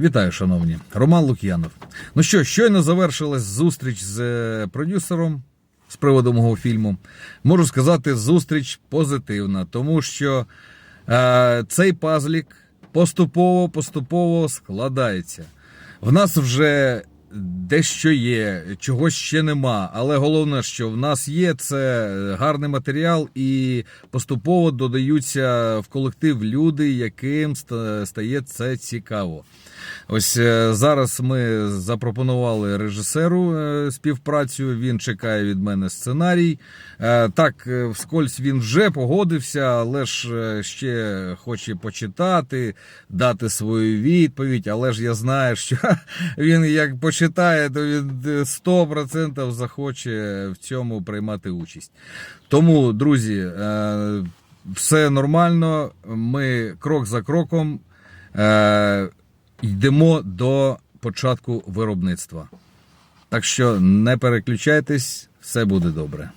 Вітаю, шановні. Роман Лук'янов. Ну що, щойно завершилась зустріч з е, продюсером з приводу мого фільму. Можу сказати, зустріч позитивна, тому що е, цей пазлік поступово поступово складається. В нас вже дещо є, чогось ще нема. Але головне, що в нас є, це гарний матеріал, і поступово додаються в колектив люди, яким стає це цікаво. Ось е, зараз ми запропонували режисеру е, співпрацю. Він чекає від мене сценарій. Е, Так, вскользь він вже погодився, але ж ще хоче почитати, дати свою відповідь. Але ж я знаю, що він як почитає, то він е, 100% захоче в цьому приймати участь. Тому, друзі, все нормально. Ми крок за кроком. Йдемо до початку виробництва. Так що не переключайтесь, все буде добре.